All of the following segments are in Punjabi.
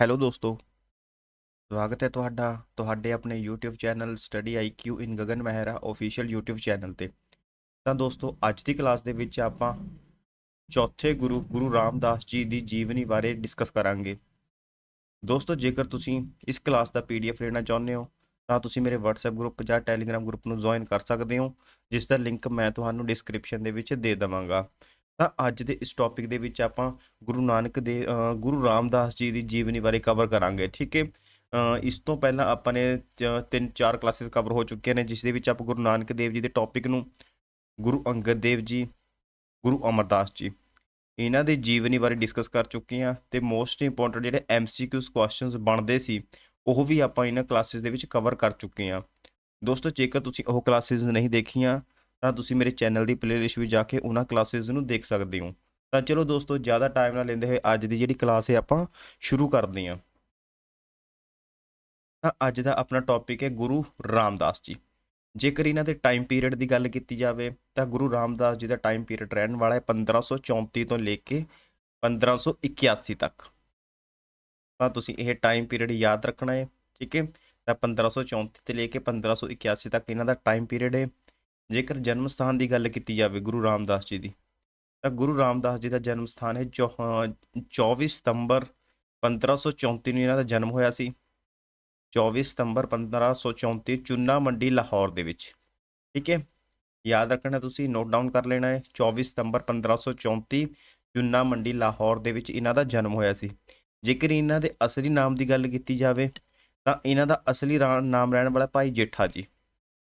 ਹੈਲੋ ਦੋਸਤੋ, ਸਵਾਗਤ ਹੈ ਤੁਹਾਡਾ, ਤੁਹਾਡੇ ਆਪਣੇ YouTube channel study IQ in Gagan Mehra official YouTube channel ਤੇ। ਤਾਂ ਦੋਸਤੋ, ਅੱਜ ਦੀ ਕਲਾਸ ਦੇ ਵਿੱਚ ਆਪਾਂ ਚੌਥੇ ਗੁਰੂ ਗੁਰੂ ਰਾਮਦਾਸ ਜੀ ਦੀ ਜੀਵਨੀ ਬਾਰੇ ਡਿਸਕਸ ਕਰਾਂਗੇ। ਦੋਸਤੋ, ਜੇਕਰ ਤੁਸੀਂ ਇਸ ਕਲਾਸ ਦਾ PDF ਲੈਣਾ ਚਾਹੁੰਦੇ ਹੋ, ਤਾਂ ਤੁਸੀਂ ਮੇਰੇ WhatsApp ਗਰੁੱਪ ਜਾਂ Telegram ਗਰੁੱਪ ਨੂੰ ਜੁਆਇਨ ਕਰ ਸਕਦੇ ਹੋ, ਜਿਸ ਦਾ ਲਿੰਕ ਮੈਂ ਤੁਹਾਨੂੰ ਡਿਸਕ੍ਰਿਪਸ਼ਨ ਦੇ ਵਿੱਚ ਦੇ ਦੇਵਾਂਗਾ। ਤਾਂ ਅੱਜ ਦੇ ਇਸ ਟੌਪਿਕ ਦੇ ਵਿੱਚ ਆਪਾਂ ਗੁਰੂ ਨਾਨਕ ਦੇ ਗੁਰੂ ਰਾਮਦਾਸ ਜੀ ਦੀ ਜੀਵਨੀ ਬਾਰੇ ਕਵਰ ਕਰਾਂਗੇ, ਠੀਕ ਹੈ? ਇਸ ਤੋਂ ਪਹਿਲਾਂ ਆਪਾਂ ਨੇ ਚ- ਤਿੰਨ ਚਾਰ ਕਲਾਸਿਸ ਕਵਰ ਹੋ ਚੁੱਕੀਆਂ ਨੇ, ਜਿਸ ਦੇ ਵਿੱਚ ਆਪਾਂ ਗੁਰੂ ਨਾਨਕ ਦੇਵ ਜੀ ਦੇ ਟੌਪਿਕ ਨੂੰ, ਗੁਰੂ ਅੰਗਦ ਦੇਵ ਜੀ, ਗੁਰੂ ਅਮਰਦਾਸ ਜੀ, ਇਹਨਾਂ ਦੇ ਜੀਵਨੀ ਬਾਰੇ ਡਿਸਕਸ ਕਰ ਚੁੱਕੇ ਹਾਂ ਤੇ ਮੋਸਟ ਇੰਪੋਰਟੈਂਟ ਜਿਹੜੇ ਐਮਸੀਕਿਊਸ ਕੁਐਸਚਨਸ ਬਣਦੇ ਸੀ, ਉਹ ਵੀ ਆਪਾਂ ਇਹਨਾਂ ਕਲਾਸਿਸ ਦੇ ਵਿੱਚ ਕਵਰ ਕਰ ਚੁੱਕੇ ਹਾਂ। ਦੋਸਤੋ, ਜੇਕਰ ਤੁਸੀਂ ਉਹ ਕਲਾਸਿਸ ਨਹੀਂ ਦੇਖੀਆਂ ਤਾਂ ਤੁਸੀਂ ਮੇਰੇ ਚੈਨਲ ਦੀ ਪਲੇਲਿਸਟ ਵਿੱਚ ਜਾ ਕੇ ਉਹਨਾਂ ਕਲਾਸਿਸ ਨੂੰ ਦੇਖ ਸਕਦੇ ਹੋ। ਤਾਂ ਚਲੋ ਦੋਸਤੋ, ਜ਼ਿਆਦਾ ਟਾਈਮ ਨਾ ਲੈਂਦੇ ਹੋਏ ਅੱਜ ਦੀ ਜਿਹੜੀ ਕਲਾਸ ਹੈ, ਆਪਾਂ ਸ਼ੁਰੂ ਕਰਦੇ ਹਾਂ। ਤਾਂ ਅੱਜ ਦਾ ਆਪਣਾ ਟੌਪਿਕ ਹੈ ਗੁਰੂ ਰਾਮਦਾਸ ਜੀ। ਜੇਕਰ ਇਹਨਾਂ ਦੇ ਟਾਈਮ ਪੀਰੀਅਡ ਦੀ ਗੱਲ ਕੀਤੀ ਜਾਵੇ, ਤਾਂ ਗੁਰੂ ਰਾਮਦਾਸ ਜੀ ਦਾ ਟਾਈਮ ਪੀਰੀਅਡ ਰਹਿਣ ਵਾਲਾ ਹੈ 1534 ਤੋਂ ਲੈ ਕੇ 1581 ਤੱਕ। ਤਾਂ ਤੁਸੀਂ ਇਹ ਟਾਈਮ ਪੀਰੀਅਡ ਯਾਦ ਰੱਖਣਾ ਹੈ, ਠੀਕ ਹੈ? ਤਾਂ 1534 ਤੋਂ ਲੈ ਕੇ 1581 ਤੱਕ ਇਹਨਾਂ ਦਾ ਟਾਈਮ ਪੀਰੀਅਡ ਹੈ। ਜੇਕਰ ਜਨਮ ਸਥਾਨ ਦੀ ਗੱਲ ਕੀਤੀ ਜਾਵੇ ਗੁਰੂ ਰਾਮਦਾਸ ਜੀ ਦੀ, ਤਾਂ ਗੁਰੂ ਰਾਮਦਾਸ ਜੀ ਦਾ ਜਨਮ ਸਥਾਨ ਹੈ ਚੌ- ਅਹ 24 ਸਤੰਬਰ 1534 ਨੂੰ ਇਹਨਾਂ ਦਾ ਜਨਮ ਹੋਇਆ ਸੀ। 24 ਸਤੰਬਰ 1534 ਚੁੰਨਾ ਮੰਡੀ ਲਾਹੌਰ ਦੇ ਵਿੱਚ। ਠੀਕ ਹੈ? ਯਾਦ ਰੱਖਣਾ ਤੁਸੀਂ ਨੋਟ ਡਾਊਨ ਕਰ ਲੈਣਾ ਹੈ। 24 ਸਤੰਬਰ 1534 ਚੁੰਨਾ ਮੰਡੀ ਲਾਹੌਰ ਦੇ ਵਿੱਚ ਇਹਨਾਂ ਦਾ ਜਨਮ ਹੋਇਆ ਸੀ। ਜੇਕਰ ਇਹਨਾਂ ਦੇ ਅਸਲੀ ਨਾਮ ਦੀ ਗੱਲ ਕੀਤੀ ਜਾਵੇ, ਤਾਂ ਇਹਨਾਂ ਦਾ ਅਸਲੀ ਰਾ- ਨਾਮ ਰਹਿਣ ਵਾਲਾ ਭਾਈ ਜੇਠਾ ਜੀ।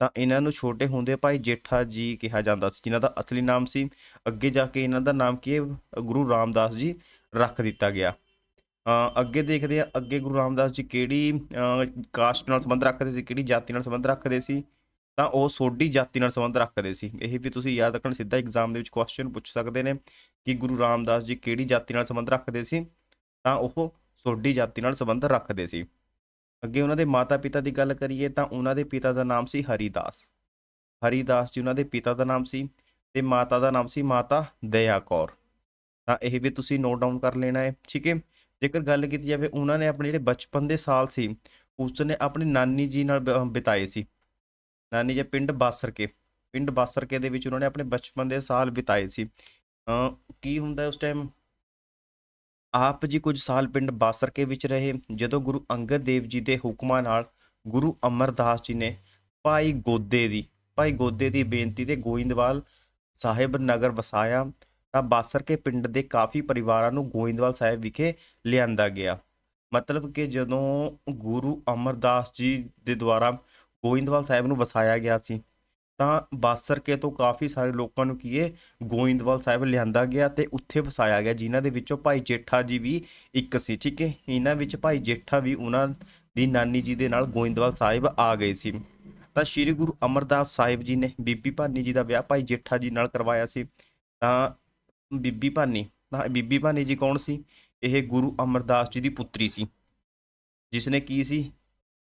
ਤਾਂ ਇਹਨਾਂ ਨੂੰ ਛੋਟੇ ਹੁੰਦੇ ਭਾਈ ਜੇਠਾ ਜੀ ਕਿਹਾ ਜਾਂਦਾ ਸੀ, ਜਿਨ੍ਹਾਂ ਦਾ ਅਸਲੀ ਨਾਮ ਸੀ, ਅੱਗੇ ਜਾ ਕੇ ਇਹਨਾਂ ਦਾ ਨਾਮ ਕੀ ਹੈ? ਗੁਰੂ ਰਾਮਦਾਸ ਜੀ ਰੱਖ ਦਿੱਤਾ ਗਿਆ। ਅੱਗੇ ਦੇਖਦੇ ਆ ਅੱਗੇ ਗੁਰੂ ਰਾਮਦਾਸ ਜੀ ਕਿਹੜੀ ਕਾਸਟ ਨਾਲ ਸੰਬੰਧ ਰੱਖਦੇ ਸੀ, ਕਿਹੜੀ ਜਾਤੀ ਨਾਲ ਸੰਬੰਧ ਰੱਖਦੇ ਸੀ? ਤਾਂ ਉਹ ਸੋਢੀ ਜਾਤੀ ਨਾਲ ਸੰਬੰਧ ਰੱਖਦੇ ਸੀ। ਇਹ ਵੀ ਤੁਸੀਂ ਯਾਦ ਰੱਖਣਾ, ਸਿੱਧਾ ਐਗਜ਼ਾਮ ਦੇ ਵਿੱਚ ਕੁਐਸਚਨ ਪੁੱਛ ਸਕਦੇ ਨੇ ਕਿ ਗੁਰੂ ਰਾਮਦਾਸ ਜੀ ਕਿਹੜੀ ਜਾਤੀ ਨਾਲ ਸੰਬੰਧ ਰੱਖਦੇ ਸੀ? ਤਾਂ ਉਹ ਸੋਢੀ ਜਾਤੀ ਨਾਲ ਸੰਬੰਧ ਰੱਖਦੇ ਸੀ। ਅੱਗੇ ਉਹਨਾਂ ਦੇ ਮਾਤਾ ਪਿਤਾ ਦੀ ਗੱਲ ਕਰੀਏ ਤਾਂ ਉਹਨਾਂ ਦੇ ਪਿਤਾ ਦਾ ਨਾਮ ਸੀ ਹਰੀਦਾਸ। ਹਰੀਦਾਸ ਜੀ ਉਹਨਾਂ ਦੇ ਪਿਤਾ ਦਾ ਨਾਮ ਸੀ ਤੇ ਮਾਤਾ ਦਾ ਨਾਮ ਸੀ ਮਾਤਾ ਦਇਆ ਕੌਰ। ਤਾਂ ਇਹ ਵੀ ਤੁਸੀਂ ਨੋਟ ਡਾਊਨ ਕਰ ਲੈਣਾ ਹੈ, ਠੀਕ ਹੈ? ਜੇਕਰ ਗੱਲ ਕੀਤੀ ਜਾਵੇ, ਉਹਨਾਂ ਨੇ ਆਪਣੇ ਜਿਹੜੇ ਬਚਪਨ ਦੇ ਸਾਲ ਸੀ ਉਸ ਨੇ ਆਪਣੀ ਨਾਨੀ ਜੀ ਨਾਲ ਬਿਤਾਏ ਸੀ। ਨਾਨੀ ਜੀ ਪਿੰਡ ਬਾਸਰਕੇ ਪਿੰਡ ਬਾਸਰਕੇ ਦੇ ਵਿੱਚ ਉਹਨਾਂ ਨੇ ਆਪਣੇ ਬਚਪਨ ਦੇ ਸਾਲ ਬਿਤਾਏ ਸੀ। ਕੀ ਹੁੰਦਾ ਉਸ ਟਾਈਮ ਆਪ ਜੀ ਕੁਝ ਸਾਲ ਪਿੰਡ ਬਾਸਰਕੇ ਵਿੱਚ ਰਹੇ, ਜਦੋਂ ਗੁਰੂ ਅੰਗਦ ਦੇਵ ਜੀ ਦੇ ਹੁਕਮਾਂ ਨਾਲ ਗੁਰੂ ਅਮਰਦਾਸ ਜੀ ਨੇ ਭਾਈ ਗੋਦੇ ਦੀ, ਭਾਈ ਗੋਦੇ ਦੀ ਬੇਨਤੀ ਤੇ ਗੋਇੰਦਵਾਲ ਸਾਹਿਬ ਨਗਰ ਵਸਾਇਆ, ਤਾਂ ਬਾਸਰਕੇ ਪਿੰਡ ਦੇ ਕਾਫੀ ਪਰਿਵਾਰਾਂ ਨੂੰ ਗੋਇੰਦਵਾਲ ਸਾਹਿਬ ਵਿਖੇ ਲਿਆਂਦਾ ਗਿਆ। ਮਤਲਬ ਕਿ ਜਦੋਂ ਗੁਰੂ ਅਮਰਦਾਸ ਜੀ ਦੇ ਦੁਆਰਾ ਗੋਇੰਦਵਾਲ ਸਾਹਿਬ ਨੂੰ ਵਸਾਇਆ ਗਿਆ ਸੀ ਤਾਂ ਬਾਸਰਕੇ ਤੋਂ ਕਾਫੀ ਸਾਰੇ ਲੋਕਾਂ ਨੂੰ ਕੀ ਹੈ ਗੋਇੰਦਵਾਲ ਸਾਹਿਬ ਲਿਆਂਦਾ ਗਿਆ ਤੇ ਉੱਥੇ ਵਸਾਇਆ ਗਿਆ, ਜਿਨ੍ਹਾਂ ਦੇ ਵਿੱਚੋਂ ਭਾਈ ਜੇਠਾ ਜੀ ਵੀ ਇੱਕ ਸੀ, ਠੀਕ ਹੈ ਇਹਨਾਂ ਵਿੱਚ ਭਾਈ ਜੇਠਾ ਵੀ ਉਹਨਾਂ ਦੀ ਨਾਨੀ ਜੀ ਦੇ ਨਾਲ ਗੋਇੰਦਵਾਲ ਸਾਹਿਬ ਆ ਗਏ ਸੀ। ਤਾਂ ਸ੍ਰੀ ਗੁਰੂ ਅਮਰਦਾਸ ਸਾਹਿਬ ਜੀ ਨੇ ਬੀਬੀ ਭਾਨੀ ਜੀ ਦਾ ਵਿਆਹ ਭਾਈ ਜੇਠਾ ਜੀ ਨਾਲ ਕਰਵਾਇਆ ਸੀ। ਤਾਂ ਬੀਬੀ ਭਾਨੀ, ਤਾਂ ਬੀਬੀ ਭਾਨੀ ਜੀ ਕੌਣ ਸੀ? ਇਹ ਗੁਰੂ ਅਮਰਦਾਸ ਜੀ ਦੀ ਪੁੱਤਰੀ ਸੀ। ਜਿਸ ਨੇ ਕੀ ਸੀ?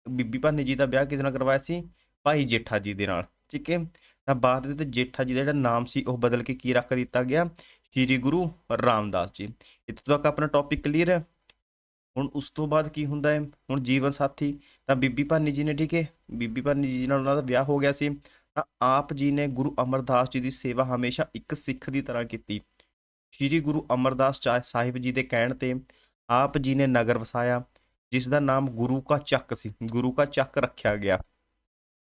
ਬੀਬੀ ਭਾਨੀ ਜੀ ਦਾ ਵਿਆਹ ਕਿਸ ਨਾਲ ਕਰਵਾਇਆ ਸੀ? ਭਾਈ ਜੇਠਾ ਜੀ ਦੇ ਨਾਲ। ਠੀਕ ਹੈ। ਤਾਂ ਬਾਅਦ ਵਿੱਚ ਜੇਠਾ ਜੀ ਦਾ ਜਿਹੜਾ ਨਾਮ ਸੀ, ਉਹ ਬਦਲ ਕੇ ਕੀ ਰੱਖ ਦਿੱਤਾ ਗਿਆ? ਸ੍ਰੀ ਗੁਰੂ ਰਾਮਦਾਸ ਜੀ। ਇੱਥੋਂ ਤੱਕ ਆਪਣਾ ਟੌਪਿਕ ਕਲੀਅਰ ਹੈ। ਹੁਣ ਉਸ ਤੋਂ ਬਾਅਦ ਕੀ ਹੁੰਦਾ ਹੈ? ਹੁਣ ਜੀਵਨ ਸਾਥੀ, ਤਾਂ ਬੀਬੀ ਭਾਨੀ ਜੀ ਨੇ, ਠੀਕ ਹੈ, ਬੀਬੀ ਭਾਨੀ ਜੀ ਨਾਲ ਉਹਨਾਂ ਦਾ ਵਿਆਹ ਹੋ ਗਿਆ ਸੀ। ਤਾਂ ਆਪ ਜੀ ਨੇ ਗੁਰੂ ਅਮਰਦਾਸ ਜੀ ਦੀ ਸੇਵਾ ਹਮੇਸ਼ਾ ਇੱਕ ਸਿੱਖ ਦੀ ਤਰ੍ਹਾਂ ਕੀਤੀ। ਸ੍ਰੀ ਗੁਰੂ ਅਮਰਦਾਸ ਚਾ- ਸਾਹਿਬ ਜੀ ਦੇ ਕਹਿਣ ਤੇ ਆਪ ਜੀ ਨੇ ਨਗਰ ਵਸਾਇਆ, ਜਿਸ ਦਾ ਨਾਮ ਗੁਰੂ ਕਾ ਚੱਕ ਸੀ। ਗੁਰੂ ਕਾ ਚੱਕ ਰੱਖਿਆ ਗਿਆ।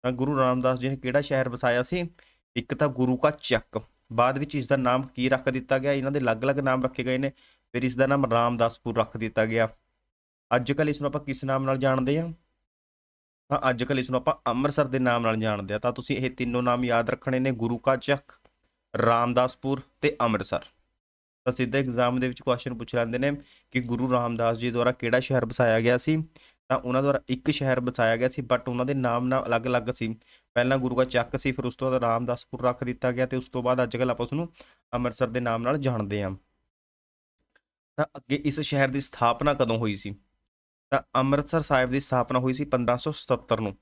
ਤਾਂ ਗੁਰੂ ਰਾਮਦਾਸ ਜੀ ਨੇ ਕਿਹੜਾ ਸ਼ਹਿਰ ਵਸਾਇਆ ਸੀ? ਇੱਕ ਤਾਂ ਗੁਰੂ ਕਾ ਚੱਕ। ਬਾਅਦ ਵਿੱਚ ਇਸ ਦਾ ਨਾਮ ਕੀ ਰੱਖ ਦਿੱਤਾ ਗਿਆ? ਇਹਨਾਂ ਦੇ ਅਲੱਗ-ਅਲੱਗ ਨਾਮ ਰੱਖੇ ਗਏ ਨੇ। ਫਿਰ ਇਸ ਦਾ ਨਾਮ ਰਾਮਦਾਸਪੁਰ ਰੱਖ ਦਿੱਤਾ ਗਿਆ। ਅੱਜ ਕੱਲ ਇਸ ਨੂੰ ਆਪਾਂ ਕਿਸ ਨਾਮ ਨਾਲ ਜਾਣਦੇ ਹਾਂ? ਤਾਂ ਅੱਜ ਕੱਲ ਇਸ ਨੂੰ ਆਪਾਂ ਅੰਮ੍ਰਿਤਸਰ ਦੇ ਨਾਮ ਨਾਲ ਜਾਣਦੇ ਆ ਤਾਂ ਤੁਸੀਂ ਇਹ ਤਿੰਨੋਂ ਨਾਮ ਯਾਦ ਰੱਖਣੇ ਨੇ। ਗੁਰੂ ਕਾ ਚੱਕ, ਰਾਮਦਾਸਪੁਰ ਤੇ ਅੰਮ੍ਰਿਤਸਰ। ਤਾਂ ਸਿੱਧਾ ਐਗਜ਼ਾਮ ਦੇ ਵਿੱਚ ਕੁਐਸਚਨ ਪੁੱਛ ਲੈਂਦੇ ਨੇ ਕਿ ਗੁਰੂ ਰਾਮਦਾਸ ਜੀ ਦੁਆਰਾ ਕਿਹੜਾ ਸ਼ਹਿਰ ਵਸਾਇਆ ਗਿਆ ਸੀ? ਤਾਂ ਉਹਨਾਂ ਦੁਆਰਾ ਇੱਕ ਸ਼ਹਿਰ ਵਸਾਇਆ ਗਿਆ ਸੀ ਬਟ ਉਹਨਾਂ ਦੇ ਨਾਮ ਨਾਲ ਅਲੱਗ-ਅਲੱਗ ਸੀ। ਪਹਿਲਾਂ ਗੁਰੂ ਕਾ ਚੱਕ ਸੀ, ਫਿਰ ਉਸ ਤੋਂ ਬਾਅਦ ਰਾਮਦਾਸਪੁਰ ਰੱਖ ਦਿੱਤਾ ਗਿਆ ਤੇ ਉਸ ਤੋਂ ਬਾਅਦ ਅੱਜ ਕੱਲ ਆਪਾਂ ਉਸ ਨੂੰ ਅੰਮ੍ਰਿਤਸਰ ਦੇ ਨਾਮ ਨਾਲ ਜਾਣਦੇ ਹਾਂ। ਤਾਂ ਅੱਗੇ ਇਸ ਸ਼ਹਿਰ ਦੀ ਸਥਾਪਨਾ ਕਦੋਂ ਹੋਈ ਸੀ? ਤਾਂ ਅੰਮ੍ਰਿਤਸਰ ਸਾਹਿਬ ਦੀ ਸਥਾਪਨਾ ਹੋਈ ਸੀ 1577 ਨੂੰ।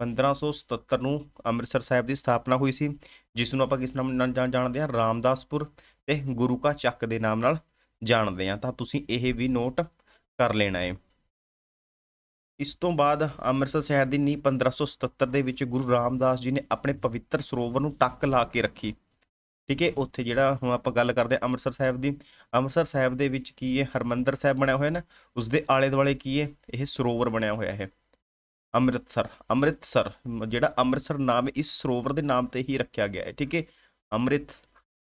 1577 ਨੂੰ ਅੰਮ੍ਰਿਤਸਰ ਸਾਹਿਬ ਦੀ ਸਥਾਪਨਾ ਹੋਈ ਸੀ, ਜਿਸ ਨੂੰ ਆਪਾਂ ਕਿਸ ਨਾਮ ਨਾਲ ਜਾਣਦੇ ਹਾਂ? ਰਾਮਦਾਸਪੁਰ ਤੇ ਗੁਰੂ ਕਾ ਚੱਕ ਦੇ ਨਾਮ ਨਾਲ ਜਾਣਦੇ ਹਾਂ। ਤਾਂ ਤੁਸੀਂ ਇਹ ਵੀ ਨੋਟ ਕਰ ਲੈਣਾ ਹੈ। ਇਸ ਤੋਂ ਬਾਅਦ ਅੰਮ੍ਰਿਤਸਰ ਸ਼ਹਿਰ ਦੀ ਨੀਂਹ 1577 ਦੇ ਵਿੱਚ ਗੁਰੂ ਰਾਮਦਾਸ ਜੀ ਨੇ ਆਪਣੇ ਪਵਿੱਤਰ ਸਰੋਵਰ ਨੂੰ ਟੱਕ ਲਾ ਕੇ ਰੱਖੀ। ਠੀਕ ਹੈ, ਉੱਥੇ ਜਿਹੜਾ ਹੁਣ ਆਪਾਂ ਗੱਲ ਕਰਦੇ ਹਾਂ ਅੰਮ੍ਰਿਤਸਰ ਸਾਹਿਬ ਦੀ, ਅੰਮ੍ਰਿਤਸਰ ਸਾਹਿਬ ਦੇ ਵਿੱਚ ਕੀ ਹੈ, ਹਰਮੰਦਰ ਸਾਹਿਬ ਬਣਿਆ ਹੋਇਆ ਨਾ ਉਸ ਦੇ ਆਲੇ ਦੁਆਲੇ ਕੀ ਹੈ, ਇਹ ਸਰੋਵਰ ਬਣਿਆ ਹੋਇਆ ਹੈ। ਅੰਮ੍ਰਿਤਸਰ ਅੰਮ੍ਰਿਤਸਰ, ਜਿਹੜਾ ਅੰਮ੍ਰਿਤਸਰ ਨਾਮ ਇਸ ਸਰੋਵਰ ਦੇ ਨਾਮ ਤੇ ਹੀ ਰੱਖਿਆ ਗਿਆ ਹੈ। ਠੀਕ ਹੈ, ਅੰਮ੍ਰਿਤ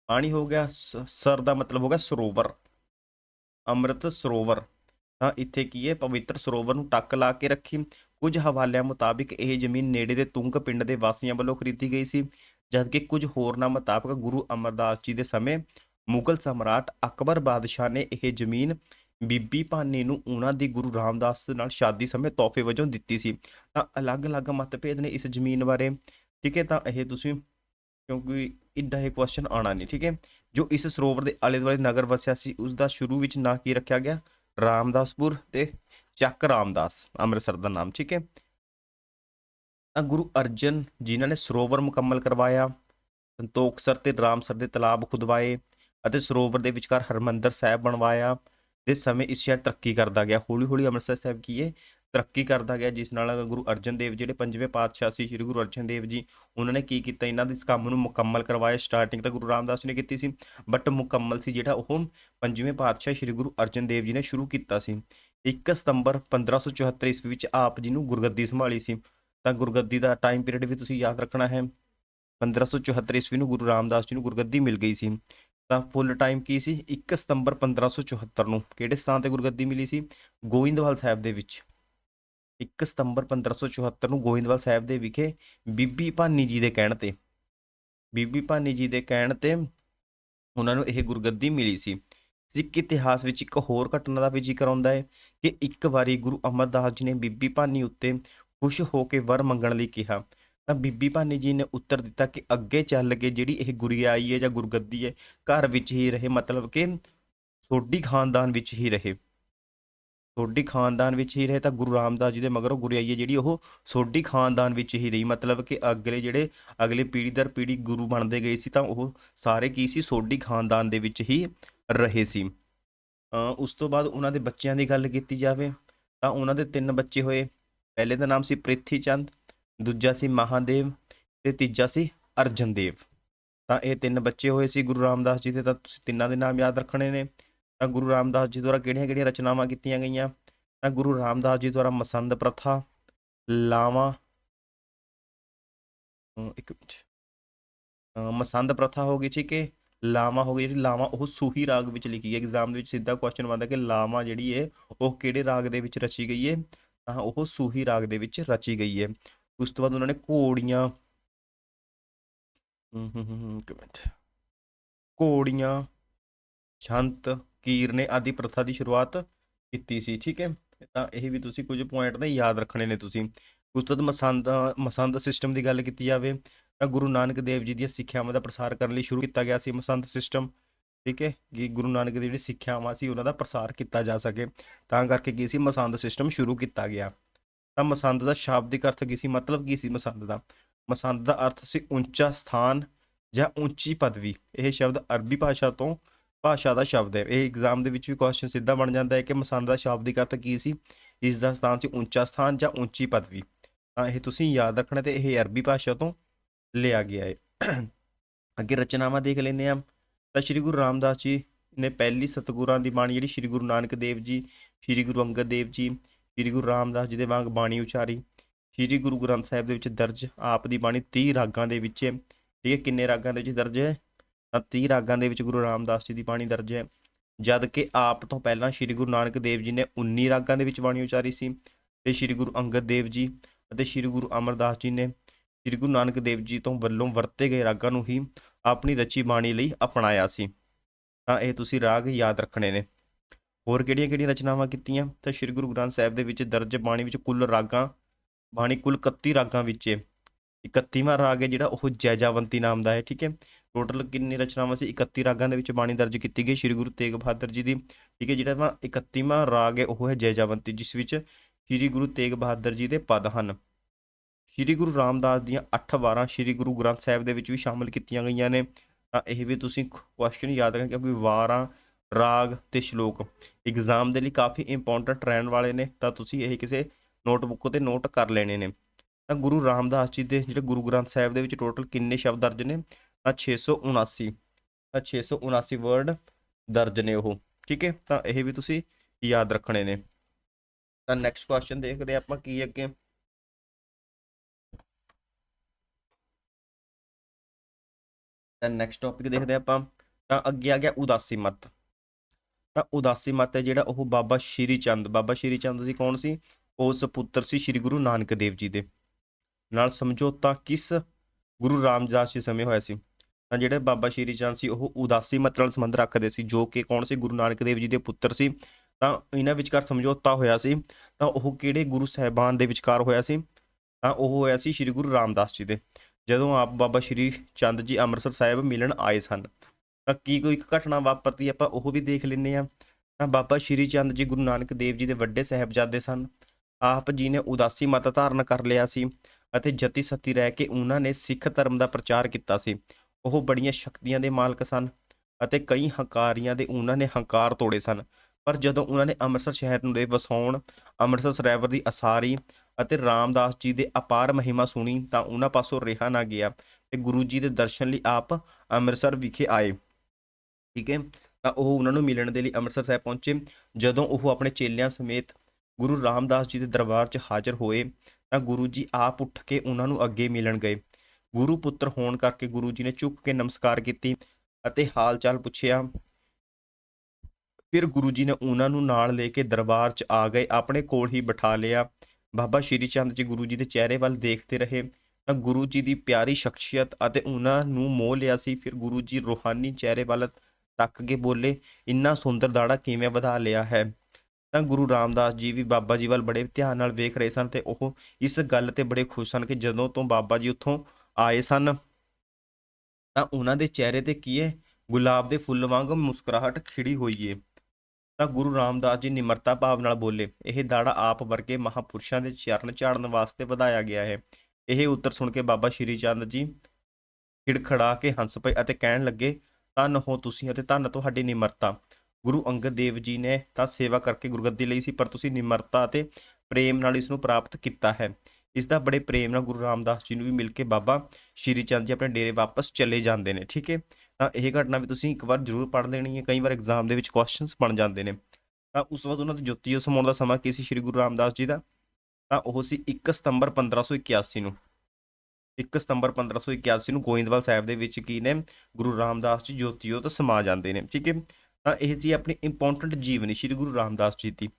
ਪਾਣੀ ਹੋ ਗਿਆ, ਸ- ਸਰ ਦਾ ਮਤਲਬ ਹੋ ਗਿਆ ਸਰੋਵਰ। ਅੰਮ੍ਰਿਤ ਸਰੋਵਰ। ਤਾਂ ਇੱਥੇ ਕੀ ਹੈ, ਪਵਿੱਤਰ ਸਰੋਵਰ ਨੂੰ ਟੱਕ ਲਾ ਕੇ ਰੱਖੀ। ਕੁਝ ਹਵਾਲਿਆਂ ਮੁਤਾਬਿਕ ਇਹ ਜ਼ਮੀਨ ਨੇੜੇ ਦੇ ਤੁੰਗ ਪਿੰਡ ਦੇ ਵਾਸੀਆਂ ਵੱਲੋਂ ਖਰੀਦੀ ਗਈ ਸੀ, ਜਦਕਿ ਕੁਝ ਹੋਰਨਾਂ ਮੁਤਾਬਕ ਗੁਰੂ ਅਮਰਦਾਸ ਜੀ ਦੇ ਸਮੇਂ ਮੁਗਲ ਸਮਰਾਟ ਅਕਬਰ ਬਾਦਸ਼ਾਹ ਨੇ ਇਹ ਜ਼ਮੀਨ ਬੀਬੀ ਭਾਨੀ ਨੂੰ ਉਹਨਾਂ ਦੀ ਗੁਰੂ ਰਾਮਦਾਸ ਨਾਲ ਸ਼ਾਦੀ ਸਮੇਂ ਤੋਹਫੇ ਵਜੋਂ ਦਿੱਤੀ ਸੀ। ਤਾਂ ਅਲੱਗ-ਅਲੱਗ ਮਤਭੇਦ ਨੇ ਇਸ ਜ਼ਮੀਨ ਬਾਰੇ। ਠੀਕ ਹੈ, ਤਾਂ ਇਹ ਤੁਸੀਂ, ਕਿਉਂਕਿ ਇੱਡਾ ਇਹ ਕੁਐਸਚਨ ਆਣਾ ਨਹੀਂ, ਠੀਕ ਹੈ। ਜੋ ਇਸ ਸਰੋਵਰ ਦੇ ਆਲੇ ਦੁਆਲੇ ਨਗਰ ਵਸਿਆ ਸੀ ਉਸ ਦਾ ਸ਼ੁਰੂ ਵਿੱਚ ਨਾਂ ਕੀ ਰੱਖਿਆ ਗਿਆ? ਰਾਮਦਾਸਪੁਰ ਤੇ ਚੱਕ ਰਾਮਦਾਸ, ਅੰਮ੍ਰਿਤਸਰ ਦਾ ਨਾਮ, ਠੀਕ ਹੈ? ਤਾਂ ਗੁਰੂ ਅਰਜਨ ਜਿਨ੍ਹਾਂ ਨੇ ਸਰੋਵਰ ਮੁਕੰਮਲ ਕਰਵਾਇਆ ਸੰਤੋਖਸਰ ਤੇ ਰਾਮਸਰ ਦੇ ਤਲਾਬ ਖੁਦਵਾਏ ਅਤੇ ਸਰੋਵਰ ਦੇ ਵਿਚਕਾਰ ਹਰਮੰਦਰ ਸਾਹਿਬ ਬਣਵਾਇਆ ਦੇ ਸਮੇਂ ਇਸ ਸ਼ਹਿਰ ਤਰੱਕੀ ਕਰਦਾ ਗਿਆ। ਹੌਲੀ ਹੌਲੀ ਅੰਮ੍ਰਿਤਸਰ ਸਾਹਿਬ ਕੀ ਹੈ? ਤਰੱਕੀ ਕਰਦਾ ਗਿਆ, ਜਿਸ ਨਾਲ ਗੁਰੂ ਅਰਜਨ ਦੇਵ ਜਿਹੜੇ ਪੰਜਵੇਂ ਪਾਤਸ਼ਾਹ ਸੀ, ਸ੍ਰੀ ਗੁਰੂ ਅਰਜਨ ਦੇਵ ਜੀ, ਉਹਨਾਂ ਨੇ ਕੀ ਕੀਤਾ? ਇਹਨਾਂ ਦੇ ਇਸ ਕੰਮ ਨੂੰ ਮੁਕੰਮਲ ਕਰਵਾਇਆ। ਸਟਾਰਟਿੰਗ ਤਾਂ ਗੁਰੂ ਰਾਮਦਾਸ ਨੇ ਕੀਤੀ ਸੀ ਬਟ ਮੁਕੰਮਲ ਸੀ ਜਿਹੜਾ ਉਹ ਪੰਜਵੇਂ ਪਾਤਸ਼ਾਹ ਸ੍ਰੀ ਗੁਰੂ ਅਰਜਨ ਦੇਵ ਜੀ ਨੇ ਸ਼ੁਰੂ ਕੀਤਾ ਸੀ। 1 ਸਤੰਬਰ 1574 ਈਸਵੀ ਵਿੱਚ ਆਪ ਜੀ ਨੂੰ ਗੁਰਗੱਦੀ ਸੰਭਾਲੀ ਸੀ। ਤਾਂ ਗੁਰਗੱਦੀ ਦਾ ਟਾਈਮ ਪੀਰੀਅਡ ਵੀ ਤੁਸੀਂ ਯਾਦ ਰੱਖਣਾ ਹੈ। 1574 ਈਸਵੀ ਨੂੰ ਗੁਰੂ ਰਾਮਦਾਸ ਜੀ ਨੂੰ ਗੁਰਗੱਦੀ ਮਿਲ ਗਈ ਸੀ। ਤਾਂ ਫੁੱਲ ਟਾਈਮ ਕੀ ਸੀ? 1 ਸਤੰਬਰ 1574 ਨੂੰ ਕਿਹੜੇ ਸਥਾਨ ਤੇ ਗੁਰਗੱਦੀ ਮਿਲੀ ਸੀ? ਗੋਇੰਦਵਾਲ ਸਾਹਿਬ ਦੇ ਵਿੱਚ। 1 ਸਤੰਬਰ 1574 ਨੂੰ ਗੋਇੰਦਵਾਲ ਸਾਹਿਬ ਦੇ ਵਿਖੇ ਬੀਬੀ ਭਾਨੀ ਜੀ ਦੇ ਕਹਿਣ ਤੇ, ਬੀਬੀ ਭਾਨੀ ਜੀ ਦੇ ਕਹਿਣ ਤੇ ਉਹਨਾਂ ਨੂੰ ਇਹ ਗੁਰਗੱਦੀ ਮਿਲੀ ਸੀ। ਸਿੱਖ ਇਤਿਹਾਸ ਵਿੱਚ ਇੱਕ ਹੋਰ ਘਟਨਾ ਦਾ ਵੀ ਜ਼ਿਕਰ ਆਉਂਦਾ ਹੈ ਕਿ ਇੱਕ ਵਾਰੀ ਗੁਰੂ ਅਮਰਦਾਸ ਜੀ ਨੇ ਬੀਬੀ ਭਾਨੀ ਉੱਤੇ ਖੁਸ਼ ਹੋ ਕੇ ਵਰ ਮੰਗਣ ਲਈ ਕਿਹਾ। ਤਾਂ ਬੀਬੀ ਭਾਨੀ ਜੀ ਨੇ ਉੱਤਰ ਦਿੱਤਾ ਕਿ ਅੱਗੇ ਚੱਲ ਕੇ ਜਿਹੜੀ ਇਹ ਗੁਰਿਆਈ ਹੈ ਜਾਂ ਗੁਰਗੱਦੀ ਹੈ, ਘਰ ਵਿੱਚ ਹੀ ਰਹੇ, ਮਤਲਬ ਕਿ ਸੋਢੀ ਖਾਨਦਾਨ ਵਿੱਚ ਹੀ ਰਹੇ। ਸੋਢੀ ਖਾਨਦਾਨ ਵਿੱਚ ਹੀ ਰਹੇ ਤਾਂ ਗੁਰੂ ਰਾਮਦਾਸ ਜੀ ਦੇ ਮਗਰੋਂ ਗੁਰਿਆਈ ਜਿਹੜੀ ਉਹ ਸੋਢੀ ਖਾਨਦਾਨ ਵਿੱਚ ਹੀ ਰਹੀ। ਮਤਲਬ ਕਿ ਅਗਲੇ ਜਿਹੜੇ ਅਗਲੇ ਪੀੜ੍ਹੀ ਦਰ ਪੀੜ੍ਹੀ ਗੁਰੂ ਬਣਦੇ ਗਏ ਸੀ ਤਾਂ ਉਹ ਸਾਰੇ ਕੀ ਸੀ? ਸੋਢੀ ਖਾਨਦਾਨ ਦੇ ਵਿੱਚ ਹੀ ਰਹੇ ਸੀ। ਉਸ ਤੋਂ ਬਾਅਦ ਉਹਨਾਂ ਦੇ ਬੱਚਿਆਂ ਦੀ ਗੱਲ ਕੀਤੀ ਜਾਵੇ ਤਾਂ ਉਹਨਾਂ ਦੇ ਤਿੰਨ ਬੱਚੇ ਹੋਏ। ਪਹਿਲੇ ਦਾ ਨਾਮ ਸੀ ਪ੍ਰਿਥੀ ਚੰਦ, ਦੂਜਾ ਸੀ ਮਹਾਦੇਵ ਤੇ ਤੀਜਾ ਸੀ ਅਰਜਨ ਦੇਵ ਤਾਂ ਇਹ ਤਿੰਨ ਬੱਚੇ ਹੋਏ ਸੀ ਗੁਰੂ ਰਾਮਦਾਸ ਜੀ ਦੇ ਤਾਂ ਤੁਸੀਂ ਤਿੰਨਾਂ ਦੇ ਨਾਮ ਯਾਦ ਰੱਖਣੇ ਨੇ। ਤਾਂ ਗੁਰੂ ਰਾਮਦਾਸ ਜੀ ਦੁਆਰਾ ਕਿਹੜੀਆਂ-ਕਿਹੜੀਆਂ ਰਚਨਾਵਾਂ ਕੀਤੀਆਂ ਗਈਆਂ? ਤਾਂ ਗੁਰੂ ਰਾਮਦਾਸ ਜੀ ਦੁਆਰਾ ਮਸੰਦ ਪ੍ਰਥਾ ਲਾਵਾਂ ਇੱਕ ਮਿੰਟ। ਮਸੰਦ ਪ੍ਰਥਾ ਹੋ ਗਈ ਠੀਕ ਹੈ ਲਾਵਾਂ ਹੋ ਗਈ ਜਿਹੜੀ ਲਾਵਾਂ ਉਹ ਸੂਹੀ ਰਾਗ ਵਿੱਚ ਲਿਖੀ ਹੈ। ਐਗਜ਼ਾਮ ਦੇ ਵਿੱਚ ਸਿੱਧਾ ਕੁਐਸਚਨ ਬਣਦਾ ਕਿ ਲਾਵਾਂ ਜਿਹੜੀ ਹੈ ਉਹ ਕਿਹੜੇ ਰਾਗ ਦੇ ਵਿੱਚ ਰਚੀ ਗਈ ਹੈ ਤਾਂ ਉਹ ਸੂਹੀ ਰਾਗ ਦੇ ਵਿੱਚ ਰਚੀ ਗਈ ਹੈ ਉਸ ਤੋਂ ਬਾਅਦ ਉਹਨਾਂ ਨੇ ਘੋੜੀਆਂ ਹਮ ਹਮ ਹਮ ਹਮ, ਮਿੰਟ। ਘੋੜੀਆਂ ਛੰਤ ਕੀਰ ਨੇ ਆਦਿ ਪ੍ਰਥਾ ਦੀ ਸ਼ੁਰੂਆਤ ਕੀਤੀ ਸੀ, ਠੀਕ ਹੈ? ਤਾਂ ਇਹ ਵੀ ਤੁਸੀਂ ਕੁਝ ਪੁਆਇੰਟ ਨੇ ਯਾਦ ਰੱਖਣੇ ਨੇ ਤੁਸੀਂ। ਉਸ ਤੋਂ ਬਾਅਦ ਮਸੰਦ ਮਸੰਦ ਸਿਸਟਮ ਦੀ ਗੱਲ ਕੀਤੀ ਜਾਵੇ, ਤਾਂ ਗੁਰੂ ਨਾਨਕ ਦੇਵ ਜੀ ਦੀਆਂ ਸਿੱਖਿਆਵਾਂ ਦਾ ਪ੍ਰਸਾਰ ਕਰਨ ਲਈ ਸ਼ੁਰੂ ਕੀਤਾ ਗਿਆ ਸੀ ਮਸੰਦ ਸਿਸਟਮ ਠੀਕ ਹੈ? ਕਿ ਗੁਰੂ ਨਾਨਕ ਦੇਵ ਜੀ ਸਿੱਖਿਆਵਾਂ ਸੀ, ਉਹਨਾਂ ਦਾ ਪ੍ਰਸਾਰ ਕੀਤਾ ਜਾ ਸਕੇ। ਤਾਂ ਕਰਕੇ ਕੀ ਸੀ, ਮਸੰਦ ਸਿਸਟਮ ਸ਼ੁਰੂ ਕੀਤਾ ਗਿਆ। ਤਾਂ ਮਸੰਦ ਦਾ ਸ਼ਾਬਦਿਕ ਅਰਥ ਕੀ ਸੀ? ਮਤਲਬ ਕੀ ਸੀ ਮਸੰਦ ਦਾ? ਮਸੰਦ ਦਾ ਅਰਥ ਸੀ ਉੱਚਾ ਸਥਾਨ ਜਾਂ ਉੱਚੀ ਪਦਵੀ। ਇਹ ਸ਼ਬਦ ਅਰਬੀ ਭਾਸ਼ਾ ਤੋਂ ਭਾਸ਼ਾ ਦਾ ਸ਼ਬਦ ਹੈ। ਇਹ ਐਗਜ਼ਾਮ ਦੇ ਵਿੱਚ ਵੀ ਕੁਐਸਚਨ ਸਿੱਧਾ ਬਣ ਜਾਂਦਾ ਹੈ ਕਿ ਮਸੰਦ ਦਾ ਸ਼ਾਬਦਿਕ ਅਰਥ ਕੀ ਸੀ? ਇਸ ਦਾ ਸਥਾਨ ਸੀ ਉੱਚਾ ਸਥਾਨ ਜਾਂ ਉੱਚੀ ਪਦਵੀ। ਤਾਂ ਇਹ ਤੁਸੀਂ ਯਾਦ ਰੱਖਣਾ ਤੇ ਇਹ ਅਰਬੀ ਭਾਸ਼ਾ ਤੋਂ ਲਿਆ ਗਿਆ ਹੈ। ਅੱਗੇ ਰਚਨਾਵਾਂ ਦੇਖ ਲੈਂਦੇ ਆ ਤਾਂ ਸ੍ਰੀ ਗੁਰੂ ਰਾਮਦਾਸ ਜੀ ਨੇ ਪਹਿਲੀ ਸਤਿਗੁਰਾਂ ਦੀ ਬਾਣੀ ਜਿਹੜੀ ਸ੍ਰੀ ਗੁਰੂ ਨਾਨਕ ਦੇਵ ਜੀ, ਸ੍ਰੀ ਗੁਰੂ ਅੰਗਦ ਦੇਵ ਜੀ, ਸ੍ਰੀ ਗੁਰੂ ਰਾਮਦਾਸ ਜੀ ਦੇ ਵਾਂਗ ਬਾਣੀ ਉਚਾਰੀ, ਸ੍ਰੀ ਗੁਰੂ ਗ੍ਰੰਥ ਸਾਹਿਬ ਦੇ ਵਿੱਚ ਦਰਜ ਆਪ ਦੀ ਬਾਣੀ 30 ਰਾਗਾਂ ਦੇ ਵਿੱਚ ਠੀਕ ਹੈ, ਕਿੰਨੇ ਰਾਗਾਂ ਦੇ ਵਿੱਚ ਦਰਜ ਹੈ? ਤਾਂ 30 ਰਾਗਾਂ ਦੇ ਵਿੱਚ ਗੁਰੂ ਰਾਮਦਾਸ ਜੀ ਦੀ ਬਾਣੀ ਦਰਜ ਹੈ। ਜਦ ਕਿ ਆਪ ਤੋਂ ਪਹਿਲਾਂ ਸ੍ਰੀ ਗੁਰੂ ਨਾਨਕ ਦੇਵ ਜੀ ਨੇ 19 ਰਾਗਾਂ ਦੇ ਵਿੱਚ ਬਾਣੀ ਉਚਾਰੀ ਸੀ ਤੇ ਸ੍ਰੀ ਗੁਰੂ ਅੰਗਦ ਦੇਵ ਜੀ ਅਤੇ ਸ੍ਰੀ ਗੁਰੂ ਅਮਰਦਾਸ ਜੀ ਨੇ ਸ੍ਰੀ ਗੁਰੂ ਨਾਨਕ ਦੇਵ ਜੀ ਤੋਂ ਵੱਲੋਂ ਵਰਤੇ ਗਏ ਰਾਗਾਂ ਨੂੰ ਹੀ ਆਪਣੀ ਰਚੀ ਬਾਣੀ ਲਈ ਅਪਣਾਇਆ ਸੀ। ਤਾਂ ਇਹ ਤੁਸੀਂ ਰਾਗ ਯਾਦ ਰੱਖਣੇ ਨੇ। ਹੋਰ ਕਿਹੜੀਆਂ-ਕਿਹੜੀਆਂ ਰਚਨਾਵਾਂ ਕੀਤੀਆਂ? ਤਾਂ ਸ੍ਰੀ ਗੁਰੂ ਗ੍ਰੰਥ ਸਾਹਿਬ ਦੇ ਵਿੱਚ ਦਰਜ ਬਾਣੀ ਵਿੱਚ ਕੁੱਲ ਰਾਗਾਂ, ਬਾਣੀ ਕੁੱਲ 31 ਰਾਗਾਂ ਵਿੱਚ 31ਵਾਂ ਰਾਗ ਹੈ ਜਿਹੜਾ, ਉਹ ਜੈਜਾਵੰਤੀ ਨਾਮ ਦਾ ਹੈ, ਠੀਕ ਹੈ? ਟੋਟਲ ਕਿੰਨੀ ਰਚਨਾਵਾਂ ਸੀ? 31 ਰਾਗਾਂ ਦੇ ਵਿੱਚ ਬਾਣੀ ਦਰਜ ਕੀਤੀ ਗਈ, ਸ੍ਰੀ ਗੁਰੂ ਤੇਗ ਬਹਾਦਰ ਜੀ ਦੀ, ਠੀਕ ਹੈ? ਜਿਹੜਾ ਵਾ 31ਵਾਂ ਰਾਗ ਹੈ, ਉਹ ਹੈ ਜੈਜਾਵੰਤੀ, ਜਿਸ ਵਿੱਚ ਸ੍ਰੀ ਗੁਰੂ ਤੇਗ ਬਹਾਦਰ ਜੀ ਦੇ ਪਦ ਹਨ। ਸ੍ਰੀ ਗੁਰੂ ਰਾਮਦਾਸ ਦੀਆਂ 8 ਵਾਰਾਂ ਸ੍ਰੀ ਗੁਰੂ ਗ੍ਰੰਥ ਸਾਹਿਬ ਦੇ ਵਿੱਚ ਵੀ ਸ਼ਾਮਲ ਕੀਤੀਆਂ ਗਈਆਂ ਨੇ। ਤਾਂ ਇਹ ਵੀ ਤੁਸੀਂ ਕੁਐਸਚਨ ਯਾਦ ਰੱਖਣਾ, ਕਿਉਂਕਿ ਵਾਰਾਂ ਰਾਗ ਤੇ ਸ਼ਲੋਕ ਐਗਜ਼ਾਮ ਦੇ ਲਈ ਕਾਫੀ ਇੰਪੋਰਟੈਂਟ ਰਹਿਣ ਵਾਲੇ ਨੇ, ਤਾਂ ਤੁਸੀਂ ਇਹ ਕਿਸੇ ਨੋਟਬੁੱਕ ਤੇ ਨੋਟ ਕਰ ਲੈਣੇ ਨੇ। ਤਾਂ ਗੁਰੂ ਰਾਮਦਾਸ ਜੀ ਦੇ ਜਿਹੜੇ ਗੁਰੂ ਗ੍ਰੰਥ ਸਾਹਿਬ ਦੇ ਵਿੱਚ ਟੋਟਲ ਕਿੰਨੇ ਸ਼ਬਦ ਦਰਜ ਨੇ? ਤਾਂ 679 ਤਾਂ 679 ਵਰਡ ਦਰਜ ਨੇ ਉਹ, ਠੀਕ ਹੈ? ਤਾਂ ਇਹ ਵੀ ਤੁਸੀਂ ਯਾਦ ਰੱਖਣੇ ਨੇ। ਤਾਂ ਨੈਕਸਟ ਕੁਐਸਚਨ ਦੇਖਦੇ ਆਪਾਂ ਕੀ ਅੱਗੇ। ਤਾਂ ਨੈਕਸਟ ਟੌਪਿਕ ਦੇਖਦੇ ਆਪਾਂ। ਤਾਂ ਅੱਗੇ ਆ ਗਿਆ ਉਦਾਸੀ ਮਤ। ਤਾਂ ਉਦਾਸੀ ਮਤ ਹੈ ਜਿਹੜਾ ਉਹ ਬਾਬਾ ਸ਼੍ਰੀ ਚੰਦ, ਬਾਬਾ ਸ਼੍ਰੀ ਚੰਦ ਜੀ ਕੌਣ ਸੀ? ਉਹ ਸਪੁੱਤਰ ਸੀ ਸ੍ਰੀ ਗੁਰੂ ਨਾਨਕ ਦੇਵ ਜੀ ਦੇ। ਨਾਲ ਸਮਝੌਤਾ ਕਿਸ ਗੁਰੂ ਰਾਮਦਾਸ ਜੀ ਸਮੇਂ ਹੋਇਆ ਸੀ। ਤਾਂ ਜਿਹੜੇ ਬਾਬਾ ਸ਼੍ਰੀ ਚੰਦ ਸੀ, ਉਹ ਉਦਾਸੀ ਮਤ ਨਾਲ ਸੰਬੰਧ ਰੱਖਦੇ ਸੀ, ਜੋ ਕਿ ਕੌਣ ਸੀ? ਗੁਰੂ ਨਾਨਕ ਦੇਵ ਜੀ ਦੇ ਪੁੱਤਰ ਸੀ। ਤਾਂ ਇਹਨਾਂ ਵਿਚਕਾਰ ਸਮਝੌਤਾ ਹੋਇਆ ਸੀ। ਤਾਂ ਉਹ ਕਿਹੜੇ ਗੁਰੂ ਸਾਹਿਬਾਨ ਦੇ ਵਿਚਕਾਰ ਹੋਇਆ ਸੀ? ਤਾਂ ਉਹ ਹੋਇਆ ਸੀ ਸ੍ਰੀ ਗੁਰੂ ਰਾਮਦਾਸ ਜੀ ਦੇ। ਜਦੋਂ ਆਪ ਬਾਬਾ ਸ਼੍ਰੀ ਚੰਦ ਜੀ ਅੰਮ੍ਰਿਤਸਰ ਸਾਹਿਬ ਮਿਲਣ ਆਏ ਸਨ, ਤਾਂ ਕੀ ਕੋਈ ਇੱਕ ਘਟਨਾ ਵਾਪਰਦੀ ਆਪਾਂ ਉਹ ਵੀ ਦੇਖ ਲੈਂਦੇ ਆ ਤਾਂ ਬਾਬਾ ਸ਼੍ਰੀ ਚੰਦ ਜੀ ਗੁਰੂ ਨਾਨਕ ਦੇਵ ਜੀ ਦੇ ਵੱਡੇ ਸਾਹਿਬਜ਼ਾਦੇ ਸਨ। ਆਪ ਜੀ ਨੇ ਉਦਾਸੀ ਮਤ ਧਾਰਨ ਕਰ ਲਿਆ ਸੀ ਅਤੇ ਜਤੀ ਸਤੀ ਰਹਿ ਕੇ ਉਹਨਾਂ ਨੇ ਸਿੱਖ ਧਰਮ ਦਾ ਪ੍ਰਚਾਰ ਕੀਤਾ ਸੀ। ਉਹ ਬੜੀਆਂ ਸ਼ਕਤੀਆਂ ਦੇ ਮਾਲਕ ਸਨ ਅਤੇ ਕਈ ਹੰਕਾਰੀਆਂ ਦੇ ਉਹਨਾਂ ਨੇ ਹੰਕਾਰ ਤੋੜੇ ਸਨ। ਪਰ ਜਦੋਂ ਉਹਨਾਂ ਨੇ ਅੰਮ੍ਰਿਤਸਰ ਸ਼ਹਿਰ ਨੂੰ ਦੇ ਵਸਾਉਣ, ਅੰਮ੍ਰਿਤਸਰ ਸਰੈਵਰ ਦੀ ਅਸਾਰੀ ਅਤੇ ਰਾਮਦਾਸ ਜੀ ਦੇ ਅਪਾਰ ਮਹਿਮਾ ਸੁਣੀ ਤਾਂ ਉਹਨਾਂ ਪਾਸੋਂ ਰਿਹਾ ਨਾ ਗਿਆ ਤੇ ਗੁਰੂ ਜੀ ਦੇ ਦਰਸ਼ਨ ਲਈ ਆਪ ਅੰਮ੍ਰਿਤਸਰ ਵਿਖੇ ਆਏ। ਠੀਕ ਹੈ? ਤਾਂ ਉਹ ਉਹਨਾਂ ਨੂੰ ਮਿਲਣ ਦੇ ਲਈ ਅੰਮ੍ਰਿਤਸਰ ਸਾਹਿਬ ਪਹੁੰਚੇ। ਜਦੋਂ ਉਹ ਆਪਣੇ ਚੇਲਿਆਂ ਸਮੇਤ ਗੁਰੂ ਰਾਮਦਾਸ ਜੀ ਦੇ ਦਰਬਾਰ 'ਚ ਹਾਜ਼ਰ ਹੋਏ, ਤਾਂ ਗੁਰੂ ਜੀ ਆਪ ਉੱਠ ਕੇ ਉਹਨਾਂ ਨੂੰ ਅੱਗੇ ਮਿਲਣ ਗਏ। ਗੁਰੂ ਪੁੱਤਰ ਹੋਣ ਕਰਕੇ ਗੁਰੂ ਜੀ ਨੇ ਝੁੱਕ ਕੇ ਨਮਸਕਾਰ ਕੀਤੀ ਅਤੇ ਹਾਲ ਚਾਲ ਪੁੱਛਿਆ, ਫਿਰ ਗੁਰੂ ਜੀ ਨੇ ਉਹਨਾਂ ਨੂੰ ਨਾਲ ਲੈ ਕੇ ਦਰਬਾਰ 'ਚ ਆ ਗਏ, ਆਪਣੇ ਕੋਲ ਹੀ ਬਿਠਾ ਲਿਆ। ਬਾਬਾ ਸ਼੍ਰੀ ਚੰਦ ਜੀ ਗੁਰੂ ਜੀ ਦੇ ਚਿਹਰੇ ਵੱਲ ਦੇਖਦੇ ਰਹੇ, ਤਾਂ ਗੁਰੂ ਜੀ ਦੀ ਪਿਆਰੀ ਸ਼ਖਸੀਅਤ ਅਤੇ ਉਹਨਾਂ ਨੂੰ ਮੋਹ ਲਿਆ ਸੀ। ਫਿਰ ਗੁਰੂ ਜੀ ਰੂਹਾਨੀ ਚਿਹਰੇ ਵੱਲ ਤੱਕ ਕੇ ਬੋਲੇ, ਇੰਨਾ ਸੁੰਦਰ ਦਾੜਾ ਕਿਵੇਂ ਵਧਾ ਲਿਆ ਹੈ? ਤਾਂ ਗੁਰੂ ਰਾਮਦਾਸ ਜੀ ਵੀ ਬਾਬਾ ਜੀ ਵੱਲ ਬੜੇ ਧਿਆਨ ਨਾਲ ਵੇਖ ਰਹੇ ਸਨ ਤੇ ਉਹ ਇਸ ਗੱਲ ਤੇ ਬੜੇ ਖੁਸ਼ ਸਨ ਕਿ ਜਦੋਂ ਤੋਂ ਬਾਬਾ ਜੀ ਉੱਥੋਂ ਆਏ ਸਨ, ਤਾਂ ਉਹਨਾਂ ਦੇ ਚਿਹਰੇ ਤੇ ਕੀ ਹੈ? ਗੁਲਾਬ ਦੇ ਫੁੱਲ ਵਾਂਗ ਮੁਸਕਰਾਹਟ ਖਿੜੀ ਹੋਈ ਏ। ਤਾਂ ਗੁਰੂ ਰਾਮਦਾਸ ਜੀ ਨਿਮਰਤਾ ਭਾਵ ਨਾਲ ਬੋਲੇ, ਇਹ ਦਾੜਾ ਆਪ ਵਰਗੇ ਮਹਾਪੁਰਸ਼ਾਂ ਦੇ ਚਰਨ ਝਾੜਨ ਵਾਸਤੇ ਵਧਾਇਆ ਗਿਆ ਹੈ। ਇਹ ਉੱਤਰ ਸੁਣ ਕੇ ਬਾਬਾ ਸ਼੍ਰੀ ਚੰਦ ਜੀ ਖਿੜਖੜਾ ਕੇ ਹੰਸ ਪਏ ਅਤੇ ਕਹਿਣ ਲੱਗੇ, ਧੰਨ ਹੋ ਤੁਸੀਂ ਅਤੇ ਧੰਨ ਤੁਹਾਡੀ ਨਿਮਰਤਾ। ਗੁਰੂ ਅੰਗਦ ਦੇਵ ਜੀ ਨੇ ਤਾਂ ਸੇਵਾ ਕਰਕੇ ਗੁਰਗੱਦੀ ਲਈ ਸੀ, ਪਰ ਤੁਸੀਂ ਨਿਮਰਤਾ ਅਤੇ ਪ੍ਰੇਮ ਨਾਲ ਇਸ ਨੂੰ ਪ੍ਰਾਪਤ ਕੀਤਾ ਹੈ। ਇਸ ਦਾ ਬੜੇ ਪ੍ਰੇਮ ਨਾਲ ਗੁਰੂ ਰਾਮਦਾਸ ਜੀ ਨੂੰ ਵੀ ਮਿਲ ਕੇ ਬਾਬਾ ਸ਼੍ਰੀ ਚੰਦ ਜੀ ਆਪਣੇ ਡੇਰੇ ਵਾਪਸ ਚਲੇ ਜਾਂਦੇ ਨੇ, ਠੀਕ ਹੈ? ਤਾਂ ਇਹ ਘਟਨਾ ਵੀ ਤੁਸੀਂ ਇੱਕ ਵਾਰ ਜ਼ਰੂਰ ਪੜ੍ਹ ਲੈਣੀ ਹੈ, ਕਈ ਵਾਰ ਐਗਜ਼ਾਮ ਦੇ ਵਿੱਚ ਕੁਐਸਚਨਸ ਬਣ ਜਾਂਦੇ ਨੇ। ਤਾਂ ਉਸ ਵਕਤ ਉਹਨਾਂ ਦੀ ਜੋਤੀ ਸਮਾਉਣ ਦਾ ਸਮਾਂ ਕੀ ਸੀ, ਸ਼੍ਰੀ ਗੁਰੂ ਰਾਮਦਾਸ ਜੀ ਦਾ? ਤਾਂ ਉਹ ਸੀ 1 ਸਤੰਬਰ 1581 ਨੂੰ। 1 ਸਤੰਬਰ 1581 ਨੂੰ ਗੋਇੰਦਵਾਲ ਸਾਹਿਬ ਦੇ ਵਿੱਚ ਕੀ ਨੇ, ਗੁਰੂ ਰਾਮਦਾਸ ਜੀ ਜੋਤੀ ਜੋਤ ਸਮਾ ਜਾਂਦੇ ਨੇ, ਠੀਕ ਹੈ? ਤਾਂ ਇਹ ਸੀ ਆਪਣੀ ਇੰਪੋਰਟੈਂਟ ਜੀਵਨੀ ਸ਼੍ਰੀ ਗੁਰੂ ਰਾਮਦਾਸ ਜੀ ਦੀ।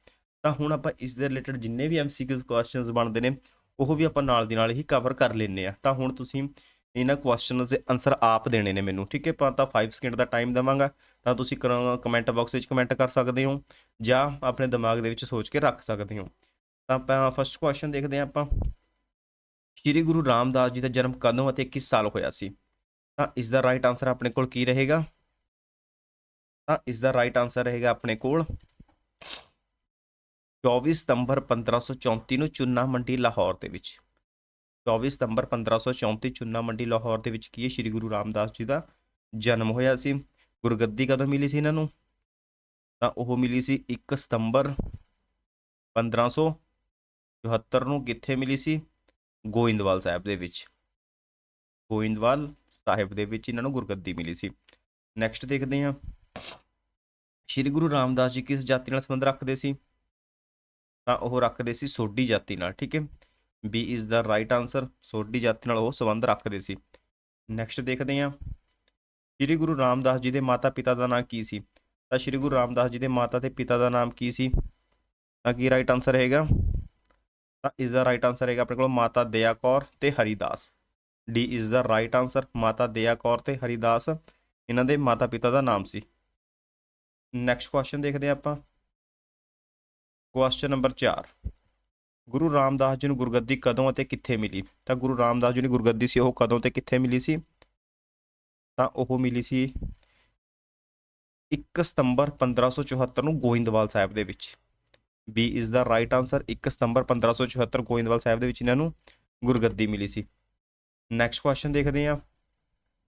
ਤਾਂ ਹੁਣ ਆਪਾਂ ਇਸ ਦੇ ਰਿਲੇਟਡ ਜਿੰਨੇ ਵੀ ਐਮਸੀਕਿਊ ਕੁਐਸਚਨਸ ਬਣਦੇ ਨੇ, ਉਹ ਵੀ ਆਪਾਂ ਨਾਲ ਦੀ ਨਾਲ ਹੀ ਕਵਰ ਕਰ ਲੈਨੇ ਆ ਤਾਂ ਹੁਣ ਤੁਸੀਂ ਇਹਨਾਂ ਕੁਐਸਚਨਸ ਦੇ ਆਨਸਰ ਆਪ ਦੇਣੇ ਨੇ ਮੈਨੂੰ, ਠੀਕ ਹੈ? ਆਪਾਂ ਤਾਂ 5 ਸਕਿੰਟ ਦਾ ਟਾਈਮ ਦੇਵਾਂਗਾ, ਤਾਂ ਤੁਸੀਂ ਕਮੈਂਟ ਬਾਕਸ ਵਿੱਚ ਕਮੈਂਟ ਕਰ ਸਕਦੇ ਹੋ, ਜਾਂ ਆਪਣੇ ਦਿਮਾਗ ਦੇ ਵਿੱਚ ਸੋਚ ਕੇ ਰੱਖ ਸਕਦੇ ਹੋ। ਤਾਂ ਆਪਾਂ ਫਸਟ ਕੁਐਸਚਨ ਦੇਖਦੇ ਹਾਂ ਆਪਾਂ। ਸ਼੍ਰੀ ਗੁਰੂ ਰਾਮਦਾਸ ਜੀ ਦਾ ਜਨਮ ਕਦੋਂ ਅਤੇ ਕਿਸ ਸਾਲ ਹੋਇਆ ਸੀ? ਤਾਂ ਇਸ ਦਾ ਰਾਈਟ ਆਨਸਰ ਆਪਣੇ ਕੋਲ ਕੀ ਰਹੇਗਾ? ਤਾਂ ਇਸ ਦਾ ਰਾਈਟ ਆਨਸਰ ਰਹੇਗਾ ਆਪਣੇ ਕੋਲ। 24 ਸਤੰਬਰ 1534 ਨੂੰ ਚੁੰਨਾ ਮੰਡੀ ਲਾਹੌਰ ਦੇ ਵਿੱਚ। 24 ਸਤੰਬਰ 1534 ਚੁੰਨਾ ਮੰਡੀ ਲਾਹੌਰ ਦੇ ਵਿੱਚ ਕੀ ਹੈ? ਸ਼੍ਰੀ ਗੁਰੂ ਰਾਮਦਾਸ ਜੀ ਦਾ ਜਨਮ ਹੋਇਆ ਸੀ। ਗੁਰਗੱਦੀ ਕਦੋਂ ਮਿਲੀ ਸੀ ਇਹਨਾਂ ਨੂੰ? ਤਾਂ ਉਹ ਮਿਲੀ ਸੀ 1 ਸਤੰਬਰ 1574 ਨੂੰ, ਕਿੱਥੇ ਮਿਲੀ ਸੀ? ਗੋਇੰਦਵਾਲ ਸਾਹਿਬ ਦੇ ਵਿੱਚ। ਗੋਇੰਦਵਾਲ ਸਾਹਿਬ ਦੇ ਵਿੱਚ ਇਹਨਾਂ ਨੂੰ ਗੁਰਗੱਦੀ ਮਿਲੀ ਸੀ। ਨੈਕਸਟ ਦੇਖਦੇ ਹਾਂ। ਸ਼੍ਰੀ ਗੁਰੂ ਰਾਮਦਾਸ ਜੀ ਕਿਸ ਜਾਤੀ ਨਾਲ ਸੰਬੰਧ ਰੱਖਦੇ ਸੀ? ਤਾਂ ਉਹ ਰੱਖਦੇ ਸੀ ਸੋਢੀ ਜਾਤੀ ਨਾਲ, ਠੀਕ ਹੈ? B is the right answer Sodhi ਜਾਤੀ ਨਾਲ ਉਹ ਸੰਬੰਧ ਰੱਖਦੇ ਸੀ। ਨੈਕਸਟ ਦੇਖਦੇ ਹਾਂ। ਸ਼੍ਰੀ ਗੁਰੂ ਰਾਮਦਾਸ ਜੀ ਦੇ ਮਾਤਾ ਪਿਤਾ ਦਾ ਨਾਮ ਕੀ ਸੀ? ਤਾਂ ਸ਼੍ਰੀ ਗੁਰੂ ਰਾਮਦਾਸ ਜੀ ਦੇ ਮਾਤਾ ਤੇ ਪਿਤਾ ਦਾ ਨਾਮ ਕੀ ਸੀ? ਤਾਂ ਕੀ ਰਾਈਟ ਆਨਸਰ ਹੈਗਾ ਤਾਂ ਇਸ ਦਾ ਰਾਈਟ ਆਨਸਰ ਹੈਗਾ ਆਪਣੇ ਕੋਲ ਮਾਤਾ ਦਇਆ ਕੌਰ ਤੇ Haridas. D is the right answer Mata Daya Kaur ਤੇ ਹਰੀਦਾਸ। ਇਹਨਾਂ ਦੇ ਮਾਤਾ ਪਿਤਾ ਦਾ ਨਾਮ ਸੀ। ਨੈਕਸਟ ਕੁਐਸਚਨ ਦੇਖਦੇ ਹਾਂ ਆਪਾਂ। ਕੁਐਸਚਨ ਨੰਬਰ 4 ਗੁਰੂ ਰਾਮਦਾਸ ਜੀ ਨੂੰ ਗੁਰਗੱਦੀ ਕਦੋਂ ਅਤੇ ਕਿੱਥੇ ਮਿਲੀ? ਤਾਂ ਗੁਰੂ ਰਾਮਦਾਸ ਜੀ ਨੂੰ ਗੁਰਗੱਦੀ ਸੀ, ਉਹ ਕਦੋਂ ਤੇ ਕਿੱਥੇ ਮਿਲੀ ਸੀ? ਤਾਂ ਉਹ ਮਿਲੀ ਸੀ 1 ਸਤੰਬਰ 1574 ਨੂੰ ਗੋਇੰਦਵਾਲ ਸਾਹਿਬ ਦੇ ਵਿੱਚ। B is the right answer 1 ਸਤੰਬਰ 1574 ਗੋਇੰਦਵਾਲ ਸਾਹਿਬ ਦੇ ਵਿੱਚ ਇਹਨਾਂ ਨੂੰ ਗੁਰਗੱਦੀ ਮਿਲੀ ਸੀ। ਨੈਕਸਟ ਕੁਐਸਚਨ ਦੇਖਦੇ ਹਾਂ।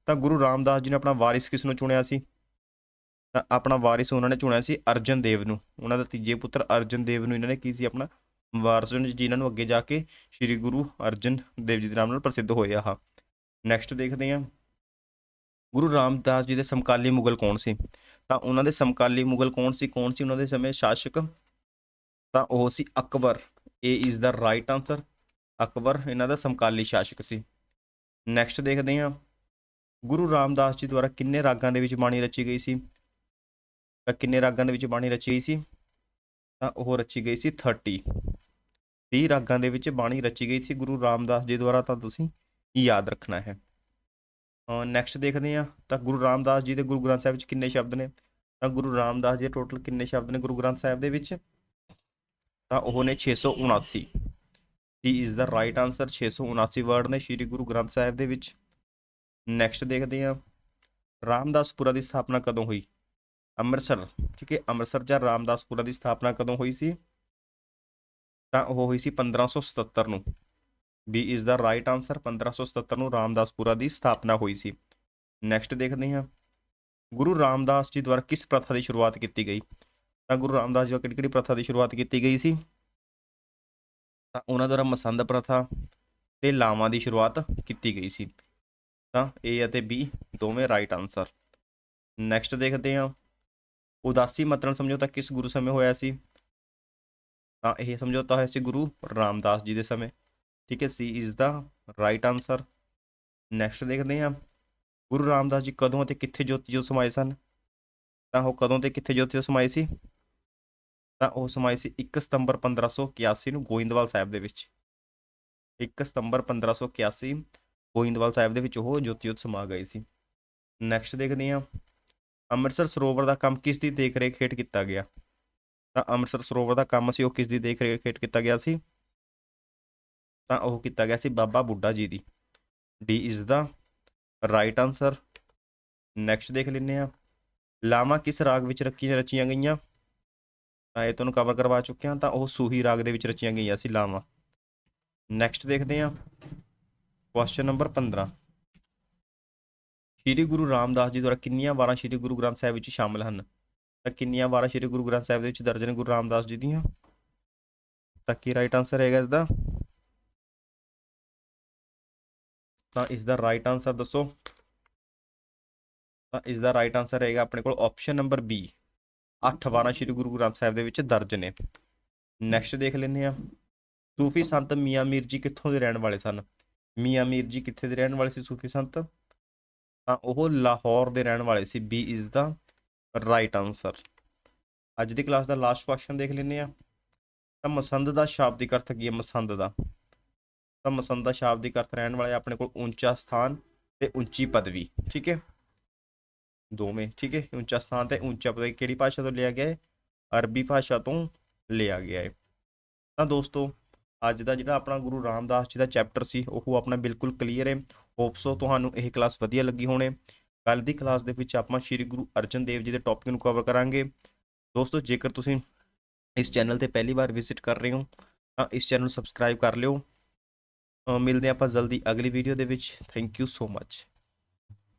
ਤਾਂ ਗੁਰੂ ਰਾਮਦਾਸ ਜੀ ਨੇ ਆਪਣਾ ਵਾਰਿਸ ਕਿਸ ਨੂੰ ਚੁਣਿਆ ਸੀ? ਤਾਂ ਆਪਣਾ ਵਾਰਿਸ ਉਹਨਾਂ ਨੇ ਚੁਣਿਆ ਸੀ ਅਰਜਨ ਦੇਵ ਨੂੰ। ਉਹਨਾਂ ਦਾ ਤੀਜੇ ਪੁੱਤਰ ਅਰਜਨ ਦੇਵ ਨੂੰ ਇਹਨਾਂ ਨੇ ਕੀ ਸੀ ਆਪਣਾ ਵਾਰਸ ਚੁਣਿਆ ਜਿਨ੍ਹਾਂ ਨੂੰ ਅੱਗੇ ਜਾ ਕੇ ਸ੍ਰੀ ਗੁਰੂ ਅਰਜਨ ਦੇਵ ਜੀ ਦੇ ਨਾਮ ਨਾਲ ਪ੍ਰਸਿੱਧ ਹੋਏ ਆਹ ਨੈਕਸਟ ਦੇਖਦੇ ਹਾਂ। ਗੁਰੂ ਰਾਮਦਾਸ ਜੀ ਦੇ ਸਮਕਾਲੀ ਮੁਗਲ ਕੌਣ ਸੀ? ਤਾਂ ਉਹਨਾਂ ਦੇ ਸਮਕਾਲੀ ਮੁਗਲ ਕੌਣ ਸੀ? ਕੌਣ ਸੀ ਉਹਨਾਂ ਦੇ ਸਮੇਂ ਸ਼ਾਸਕ? ਤਾਂ ਉਹ ਸੀ Akbar. A is the right answer Akbar ਇਹਨਾਂ ਦਾ ਸਮਕਾਲੀ ਸ਼ਾਸਕ ਸੀ। ਨੈਕਸਟ ਦੇਖਦੇ ਹਾਂ। ਗੁਰੂ ਰਾਮਦਾਸ ਜੀ ਦੁਆਰਾ ਕਿੰਨੇ ਰਾਗਾਂ ਦੇ ਵਿੱਚ ਬਾਣੀ ਰਚੀ ਗਈ ਸੀ? ਤਾਂ ਕਿੰਨੇ ਰਾਗਾਂ ਦੇ ਵਿੱਚ ਬਾਣੀ ਰਚੀ ਗਈ ਸੀ? ਤਾਂ ਉਹ ਰਚੀ ਗਈ ਸੀ 30 30 ਰਾਗਾਂ ਦੇ ਵਿੱਚ ਬਾਣੀ ਰਚੀ ਗਈ ਸੀ ਗੁਰੂ ਰਾਮਦਾਸ ਜੀ ਦੁਆਰਾ, ਤਾਂ ਤੁਸੀਂ ਯਾਦ ਰੱਖਣਾ ਹੈ। ਨੈਕਸਟ ਦੇਖਦੇ ਹਾਂ, ਤਾਂ ਗੁਰੂ ਰਾਮਦਾਸ ਜੀ ਦੇ ਗੁਰੂ ਗ੍ਰੰਥ ਸਾਹਿਬ ਵਿੱਚ ਕਿੰਨੇ ਸ਼ਬਦ ਨੇ? ਤਾਂ ਗੁਰੂ ਰਾਮਦਾਸ ਜੀ ਦੇ ਟੋਟਲ ਕਿੰਨੇ ਸ਼ਬਦ ਨੇ ਗੁਰੂ ਗ੍ਰੰਥ ਸਾਹਿਬ ਦੇ ਵਿੱਚ? ਤਾਂ ਉਹ ਨੇ 679 ਹੀ is the right answer 679 word ਨੇ ਸ੍ਰੀ ਗੁਰੂ ਗ੍ਰੰਥ ਸਾਹਿਬ ਦੇ ਵਿੱਚ। ਨੈਕਸਟ ਦੇਖਦੇ ਹਾਂ, ਰਾਮਦਾਸਪੁਰਾ ਦੀ ਸਥਾਪਨਾ ਕਦੋਂ ਹੋਈ? ਅੰਮ੍ਰਿਤਸਰ, ਠੀਕ ਹੈ, ਅੰਮ੍ਰਿਤਸਰ ਜਾਂ ਰਾਮਦਾਸਪੁਰਾ ਦੀ ਸਥਾਪਨਾ ਕਦੋਂ ਹੋਈ ਸੀ? ਤਾਂ ਉਹ ਹੋਈ ਸੀ 1577 ਨੂੰ। B is the right answer 1577 ਨੂੰ ਰਾਮਦਾਸਪੁਰਾ ਦੀ ਸਥਾਪਨਾ ਹੋਈ ਸੀ। ਨੈਕਸਟ ਦੇਖਦੇ ਹਾਂ। ਗੁਰੂ ਰਾਮਦਾਸ ਜੀ ਦੁਆਰਾ ਕਿਸ ਪ੍ਰਥਾ ਦੀ ਸ਼ੁਰੂਆਤ ਕੀਤੀ ਗਈ? ਤਾਂ ਗੁਰੂ ਰਾਮਦਾਸ ਜੀ ਦੁਆਰਾ ਕਿਹੜੀ ਕਿਹੜੀ ਪ੍ਰਥਾ ਦੀ ਸ਼ੁਰੂਆਤ ਕੀਤੀ ਗਈ ਸੀ? ਤਾਂ ਉਹਨਾਂ ਦੁਆਰਾ ਮਸੰਦ ਪ੍ਰਥਾ ਤੇ ਲਾਵਾਂ ਦੀ ਸ਼ੁਰੂਆਤ ਕੀਤੀ ਗਈ ਸੀ। ਤਾਂ A ਅਤੇ B ਦੋਵੇਂ ਰਾਈਟ ਆਨਸਰ ਨੈਕਸਟ ਦੇਖਦੇ ਹਾਂ। ਉਦਾਸੀ ਮਤਲਬ ਸਮਝੌਤਾ ਕਿਸ ਗੁਰੂ ਸਮੇਂ ਹੋਇਆ ਸੀ? ਤਾਂ ਇਹ ਸਮਝੌਤਾ ਹੋਇਆ ਸੀ ਗੁਰੂ ਰਾਮਦਾਸ ਜੀ ਦੇ ਸਮੇਂ। ਠੀਕ ਹੈ, C is the right answer next ਦੇਖਦੇ ਹਾਂ, ਗੁਰੂ ਰਾਮਦਾਸ ਜੀ ਕਦੋਂ ਅਤੇ ਕਿੱਥੇ ਜੋਤੀ ਜੋਤ ਸਮਾਏ ਸਨ? ਤਾਂ ਉਹ ਕਦੋਂ ਤੇ ਕਿੱਥੇ ਜੋਤੀ ਜੋਤ ਸਮਾਏ ਸੀ? ਤਾਂ ਉਹ ਸਮਾਏ ਸੀ 1 ਸਤੰਬਰ 1581 ਨੂੰ ਗੋਇੰਦਵਾਲ ਸਾਹਿਬ ਦੇ ਵਿੱਚ। 1 ਸਤੰਬਰ 1581 ਗੋਇੰਦਵਾਲ ਸਾਹਿਬ ਦੇ ਵਿੱਚ ਉਹ ਜੋਤੀ ਜੋਤ ਸਮਾ ਗਏ ਸੀ। ਨੈਕਸਟ ਦੇਖਦੇ ਹਾਂ ਅੰਮ੍ਰਿਤਸਰ ਸਰੋਵਰ ਦਾ ਕੰਮ ਕਿਸ ਦੀ ਦੇਖ ਰੇਖ ਹੇਠ ਕੀਤਾ ਗਿਆ? ਤਾਂ ਅੰਮ੍ਰਿਤਸਰ ਸਰੋਵਰ ਦਾ ਕੰਮ ਸੀ, ਉਹ ਕਿਸ ਦੀ ਦੇਖ ਰੇਖ ਹੇਠ ਕੀਤਾ ਗਿਆ ਸੀ? ਤਾਂ ਉਹ ਕੀਤਾ ਗਿਆ ਸੀ ਬਾਬਾ ਬੁੱਢਾ ਜੀ ਦੀ। D is the right answer next ਦੇਖ ਲੈਂਦੇ ਆ ਲਾਵਾਂ ਕਿਸ ਰਾਗ ਵਿੱਚ ਰੱਖੀਆਂ ਰਚੀਆਂ ਗਈਆਂ? ਤਾਂ ਇਹ ਤੁਹਾਨੂੰ ਕਵਰ ਕਰਵਾ ਚੁੱਕੇ ਹਾਂ, ਤਾਂ ਉਹ ਸੂਹੀ ਰਾਗ ਦੇ ਵਿੱਚ ਰਚੀਆਂ ਗਈਆਂ ਸੀ ਲਾਵਾਂ। ਨੈਕਸਟ ਦੇਖਦੇ ਹਾਂ। ਕੁਐਸਚਨ ਨੰਬਰ 15 ਸ਼੍ਰੀ ਗੁਰੂ ਰਾਮਦਾਸ ਜੀ ਦੁਆਰਾ ਕਿੰਨੀਆਂ ਵਾਰਾਂ ਸ਼੍ਰੀ ਗੁਰੂ ਗ੍ਰੰਥ ਸਾਹਿਬ ਵਿੱਚ ਸ਼ਾਮਲ ਹਨ? ਤਾਂ ਕਿੰਨੀਆਂ ਵਾਰਾਂ ਸ਼੍ਰੀ ਗੁਰੂ ਗ੍ਰੰਥ ਸਾਹਿਬ ਦੇ ਵਿੱਚ ਦਰਜ ਨੇ ਗੁਰੂ ਰਾਮਦਾਸ ਜੀ ਦੀਆਂ? ਤਾਂ ਕੀ ਰਾਈਟ ਆਨਸਰ ਹੈਗਾ ਇਸ ਦਾ ਤਾਂ ਇਸ ਦਾ ਰਾਈਟ ਆਨਸਰ ਦੱਸੋ। ਤਾਂ ਇਸ ਦਾ ਰਾਈਟ ਆਨਸਰ ਹੈਗਾ ਆਪਣੇ ਕੋਲ ਆਪਸ਼ਨ ਨੰਬਰ B 8 ਵਾਰਾਂ ਸ਼੍ਰੀ ਗੁਰੂ ਗ੍ਰੰਥ ਸਾਹਿਬ ਦੇ ਵਿੱਚ ਦਰਜ ਨੇ। ਨੈਕਸਟ ਦੇਖ ਲੈਂਦੇ ਆ ਸੂਫੀ ਸੰਤ ਮੀਆਂ ਮੀਰ ਜੀ ਕਿੱਥੋਂ ਦੇ ਰਹਿਣ ਵਾਲੇ ਸਨ? ਮੀਆਂ ਮੀਰ ਜੀ ਕਿੱਥੇ ਦੇ ਰਹਿਣ ਵਾਲੇ ਸੀ ਸੂਫੀ ਸੰਤ? ਤਾਂ ਉਹ ਲਾਹੌਰ ਦੇ ਰਹਿਣ ਵਾਲੇ ਸੀ। B is the right answer ਅੱਜ ਦੀ ਕਲਾਸ ਦਾ ਲਾਸਟ ਕੁਐਸਚਨ ਦੇਖ ਲੈਂਦੇ ਆ ਤਾਂ ਮਸੰਦ ਦਾ ਸ਼ਾਬਦਿਕ ਅਰਥ ਕੀ ਹੈ? ਮਸੰਦ ਦਾ। ਤਾਂ ਮਸੰਦ ਦਾ ਸ਼ਾਬਦਿਕ ਅਰਥ ਰਹਿਣ ਵਾਲਾ ਆਪਣੇ ਕੋਲ ਉੱਚਾ ਸਥਾਨ ਤੇ ਉੱਚੀ ਪਦਵੀ, ਠੀਕ ਹੈ? ਦੋਵੇਂ, ਠੀਕ ਹੈ? ਉੱਚਾ ਸਥਾਨ ਤੇ ਉੱਚਾ ਪਦਵੀ ਕਿਹੜੀ ਭਾਸ਼ਾ ਤੋਂ ਲਿਆ ਗਿਆ ਹੈ? ਅਰਬੀ ਭਾਸ਼ਾ ਤੋਂ ਲਿਆ ਗਿਆ ਹੈ। ਤਾਂ ਦੋਸਤੋ, ਅੱਜ ਦਾ ਜਿਹੜਾ ਆਪਣਾ ਗੁਰੂ ਰਾਮਦਾਸ ਜੀ ਦਾ ਚੈਪਟਰ ਸੀ, ਉਹ ਆਪਣਾ ਬਿਲਕੁਲ ਕਲੀਅਰ ਹੈ। ਹੋਪ ਸੋ ਤੁਹਾਨੂੰ ਇਹ ਕਲਾਸ ਵਧੀਆ ਲੱਗੀ ਹੋਣੇ। ਕੱਲ ਦੀ ਕਲਾਸ ਦੇ ਵਿੱਚ ਆਪਾਂ ਸ਼੍ਰੀ ਗੁਰੂ ਅਰਜਨ ਦੇਵ ਜੀ ਦੇ ਟੌਪਿਕ ਨੂੰ ਕਵਰ ਕਰਾਂਗੇ। ਦੋਸਤੋ, ਜੇਕਰ ਤੁਸੀਂ ਇਸ ਚੈਨਲ ਤੇ ਪਹਿਲੀ ਵਾਰ ਵਿਜ਼ਿਟ ਕਰ ਰਹੇ ਹੋ, ਤਾਂ ਇਸ ਚੈਨਲ ਨੂੰ ਸਬਸਕ੍ਰਾਈਬ ਕਰ ਲਿਓ। ਮਿਲਦੇ ਆਪਾਂ ਜਲਦੀ ਅਗਲੀ ਵੀਡੀਓ ਦੇ ਵਿੱਚ। Thank you so much